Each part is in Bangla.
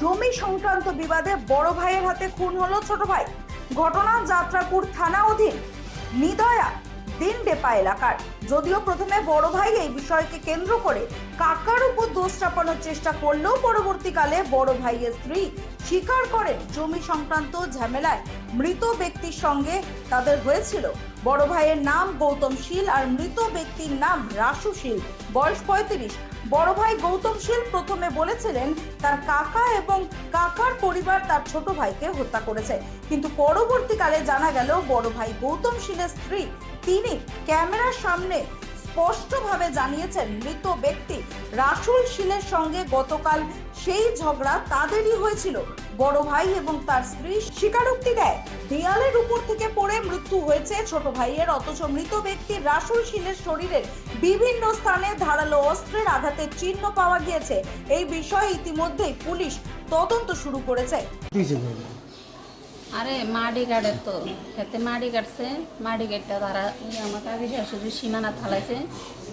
জমি সংক্রান্ত বিবাদে বড় ভাইয়ের হাতে খুন হলো ছোট ভাই। ঘটনা যাত্রাপুর থানা অধীন নিদয়া দিন ডেপা এলাকার। যদিও প্রথমে বড় ভাই এই বিষয়কে কেন্দ্র করে কাকার উপর দোষ চাপানোর চেষ্টা করলেও পরবর্তীকালে বড় ভাইয়ের স্ত্রী স্বীকার করেন জমি সংক্রান্ত ঝামেলায় মৃত ব্যক্তির সঙ্গে তাদের হয়েছিল। বড় ভাইয়ের নাম গৌতম শীল আর মৃত ব্যক্তির নাম রাসু শীল। বয়স পঁয়ত্রিশ। বড় ভাই গৌতম শীল প্রথমে বলেছিলেন, তার কাকা এবং কাকার পরিবার তার ছোট ভাইকে হত্যা করেছে। কিন্তু পরবর্তীকালে জানা গেল, বড় ভাই গৌতম শীলের স্ত্রী, তিনি ক্যামেরার সামনে স্পষ্টভাবে জানিয়েছেন মৃত ব্যক্তি। রাসুল শীলের সঙ্গে গতকাল সেই ঝগড়া তাদেরই হয়েছিল। বড় ভাই এবং তার স্ত্রী স্বীকারোক্তি দেয়। দেয়ালের উপর থেকে পড়ে মৃত্যু হয়েছে ছোট ভাইয়ের, অথচ মৃত ব্যক্তি রাসুল শীলের শরীরের বিভিন্ন স্থানে ধারালো অস্ত্রের আঘাতের চিহ্ন পাওয়া গিয়েছে। এই বিষয়ে ইতিমধ্যেই পুলিশ তদন্ত শুরু করেছে। আরে মাটি কাটের তো। খেতে মাটি কাটছে মাটি কাটটা তারা আমার কাকি শাশুড়ি সীমানা থালাইছে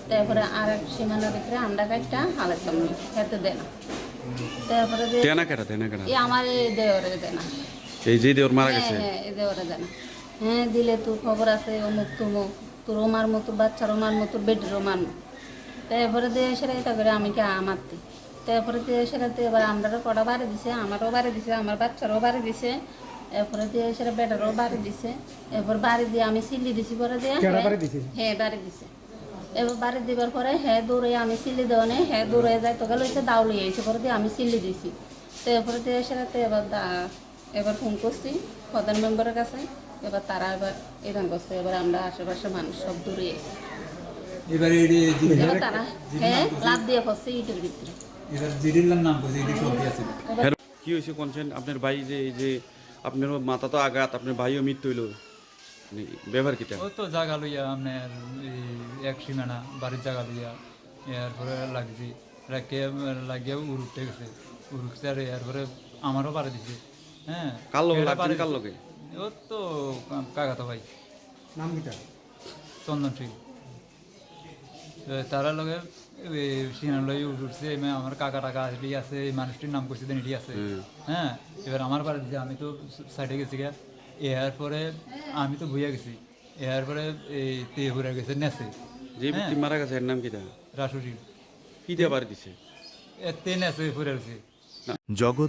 তারপরে আর এক সীমানা ভিতরে আন্ডা কাটটা হালাইতাম খেতে দে না। তারপরে দেনা কেটা দেনা কেটা এই আমার এই এই যে দেওর মারা গেছে? হ্যাঁ হ্যাঁ এই হ্যাঁ দিলে তোর খবর আছে অমুক তুমুক তোর ওমার মতো বাচ্চার ওমার মতো বেটির ওমার তারপরে দিয়ে সেটা এটা করে আমি কে আমারতে তারপরে দিয়ে এবার আমরারও কটা বাড়ি দিছে আমারও বাড়ি দিছে আমার বাচ্চারও বাড়ি দিছে। এরপরে দিয়ে সেটা বেটারও বাড়ি দিছে। এরপর বাড়ি দিয়ে আমি সিলি দিছি পরে দিয়ে হ্যাঁ- বাড়ি দিছে? এবার বাড়ি দিবার পরে হ্যাঁ দৌড়ে আমি সিলি দেওয়ানে হ্যাঁ দৌড়ে যাই তো গেল এসে দাউলি এসে পরে দিয়ে আমি সিলি দিছি। তো এরপরে দিয়ে সেটাতে এবার এবার ফোন করছি প্রধান মেম্বারের কাছে। এবার তারা এবার এরকম করছে এবার আমরা আশেপাশে মানুষ সব দূরে এসে এবার তারা হ্যাঁ লাভ দিয়ে পড়ছে ইটের ভিতরে। এবার জিডির নাম করছে এটি সবই আছে। হ্যাঁ, কি হয়েছে কোনছেন? আপনার ভাই যে এই যে আপনার মাথা তো আঘাত আপনার ভাইও মৃত্যু হইল। মানে ব্যবহার কিটা ও তো জাগা লইয়া আপনার এই এক সীমানা বাড়ির জাগা লইয়া এরপরে লাগছি। রাখে লাগিয়ে উড়ুতে গেছে। উড়ুতে আর এরপরে আমারও বাড়ি দিছে। হ্যাঁ কার লগে এটা লাগছেন বাড়ি কার দিছে। ও তো কাকাতো ভাই। নাম কিটা চন্দন সিং। তারা লগে সিনার উঠছে আমার কাকা টাকা আসবি আছে এই মানুষটির নাম করছে এটি আছে। হ্যাঁ এবার আমার দিছে আমি তো সাইডে গেছি গা এর পরে আমি তো ভুইয়া গেছি। এর পরে এই তে ঘুরে গেছে নেছে। যে ব্যক্তি মারা গেছে এর নাম কি রাসুরি কি দিয়ে বাড়ি দিছে? এ তে নেছে ঘুরে গেছে। জগৎ